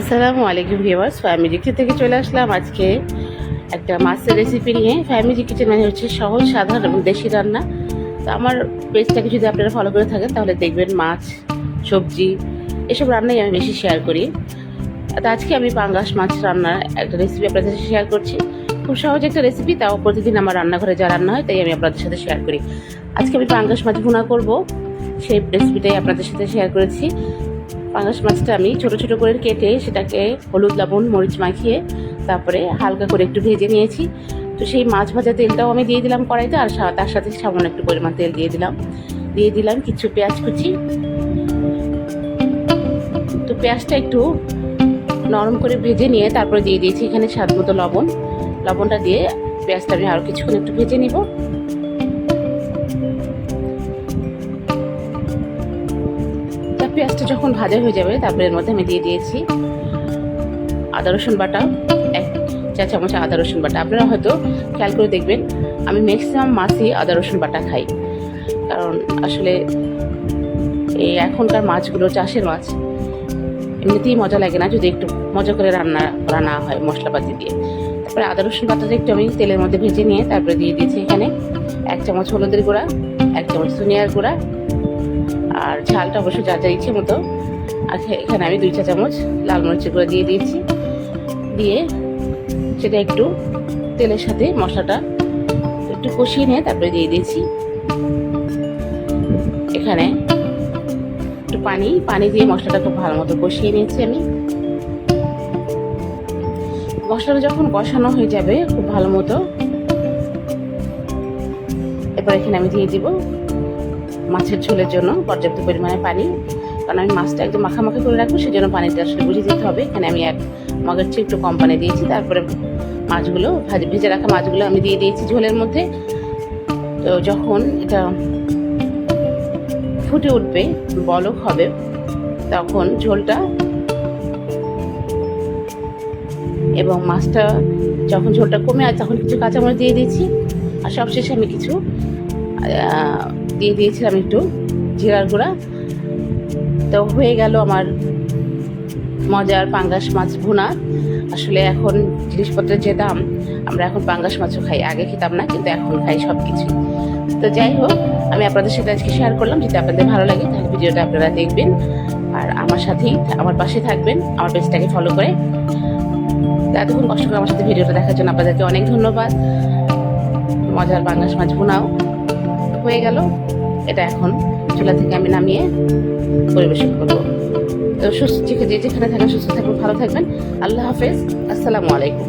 আসসালামু আলাইকুম viewers family kitchen থেকে চলে আসলাম আজকে একটা মাছের রেসিপি নিয়ে। ফ্যামিলি কিচেন মানে হচ্ছে সহজ, সাধারণ এবং দেশি রান্না। তো আমার পেজটাকে যদি আপনারা ফলো করে থাকেন, তাহলে দেখবেন মাছ, সবজি, এসব রান্নাই আমি বেশি শেয়ার করি। তো আজকে আমি পাঙ্গাস মাছ রান্নার একটা রেসিপি আপনাদের সাথে শেয়ার করছি। খুব সহজ একটা রেসিপি তাও প্রতিদিন আমার রান্নাঘরে যা রান্না হয়, তাই আমি আপনাদের সাথে শেয়ার করি। আজকে আমি পাঙ্গাস মাছ ভুনা করব, সেই রেসিপিটাই আপনাদের সাথে শেয়ার করেছি। পাঙ্গাস মাছটা আমি ছোট ছোট করে কেটে সেটাকে হলুদ, লবণ, মরিচ মাখিয়ে তারপরে হালকা করে একটু ভেজে নিয়েছি। তো সেই মাছ ভাজা তেলটাও আমি দিয়ে দিলাম কড়াইতে আর তার সাথে সামান্য একটু পরিমাণ তেল দিয়ে দিলাম। দিয়ে দিলাম কিছু পেঁয়াজ কুচি। তো পেঁয়াজটা একটু নরম করে ভেজে নিয়ে তারপরে দিয়ে দিয়েছি এখানে স্বাদ মতো লবণ। লবণটা দিয়ে পেঁয়াজটা আমি আরও কিছুক্ষণ একটু ভেজে নিব। পেঁয়াজটা যখন ভাজা হয়ে যাবে, তারপরে এর মধ্যে আমি দিয়ে দিয়েছি আদা, রসুন বাটা, এক চা চামচ আদা, রসুন বাটা। আপনারা হয়তো খেয়াল করে দেখবেন, আমি ম্যাক্সিমাম মাছই আদা, রসুন বাটা খাই। কারণ আসলে এই এখনকার মাছগুলো চাষের মাছ। এমনিতেই মজা লাগে না যদি একটু মজা করে রান্না করা না হয় মশলাপাতি দিয়ে। তারপরে আদা, রসুন বাটাটা একটু আমি তেলের মধ্যে ভেজে নিয়ে তারপরে দিয়ে দিয়েছি এখানে। এক চামচ হলুদের গুঁড়া, এক চামচ ধনিয়ার গুঁড়া আর ঝালটা অবশ্য যা যা ইচ্ছে মতো আর এখানে আমি দুই চা চামচ লাল মরিচের গুঁড়া দিয়ে দিয়েছি। দিয়ে সেটা একটু তেলের সাথে মশলাটা একটু কষিয়ে নিয়ে তারপরে দিয়ে দিয়েছি। এখানে একটু পানি পানি দিয়ে মশলাটা খুব ভালো মতো কষিয়ে নিয়েছি আমি। মশলাটা যখন কষানো হয়ে যাবে খুব ভালো মতো। এরপর এখানে আমি দিয়ে দিব মাছের ঝোলের জন্য পর্যাপ্ত পরিমাণে পানি। কারণ আমি মাছটা একদম মাখামাখি করে রাখব, সেজন্য পানিটা আসলে বুঝে দিতে হবে। এখানে আমি এক মগের চেয়ে একটু কম পানি দিয়েছি। তারপরে মাছগুলো, ভাজে, ভেজে রাখা মাছগুলো আমি দিয়ে দিয়েছি ঝোলের মধ্যে। তো যখন এটা ফুটে উঠবে, বলক হবে, তখন ঝোলটা এবং মাছটা যখন ঝোলটা কমে আর তখন কিছু কাঁচামরিচ দিয়ে দিয়েছি। আর সবশেষে আমি কিছু দিয়ে দিয়েছিলাম একটু জিরার গুঁড়া। তো হয়ে গেল আমার মজার পাঙ্গাস মাছ ভুনা। আসলে এখন জিনিসপত্রের যে দাম, আমরা এখন পাঙ্গাস মাছও খাই। আগে খেতাম না, কিন্তু এখন খাই সব কিছু তো যাই হোক, আমি আপনাদের সাথে আজকে শেয়ার করলাম। যদি আপনাদের ভালো লাগে, তাহলে ভিডিওটা আপনারা দেখবেন। আর আমার সাথেই, আমার পাশে থাকবেন, আমার পেজটাকে ফলো করে। এতক্ষণ কষ্ট করে আমার সাথে ভিডিওটা দেখার জন্য আপনাদেরকে অনেক ধন্যবাদ। মজার পাঙ্গাস মাছ ভুনাও। হয়ে গেল। এটা এখন চুলা থেকে আমি নামিয়ে পরিবেশন করব। তো সুস্থ যে যেখানে থাকেন সুস্থ থাকবেন, ভালো থাকবেন। আল্লাহ হাফেজ। আসসালামু আলাইকুম।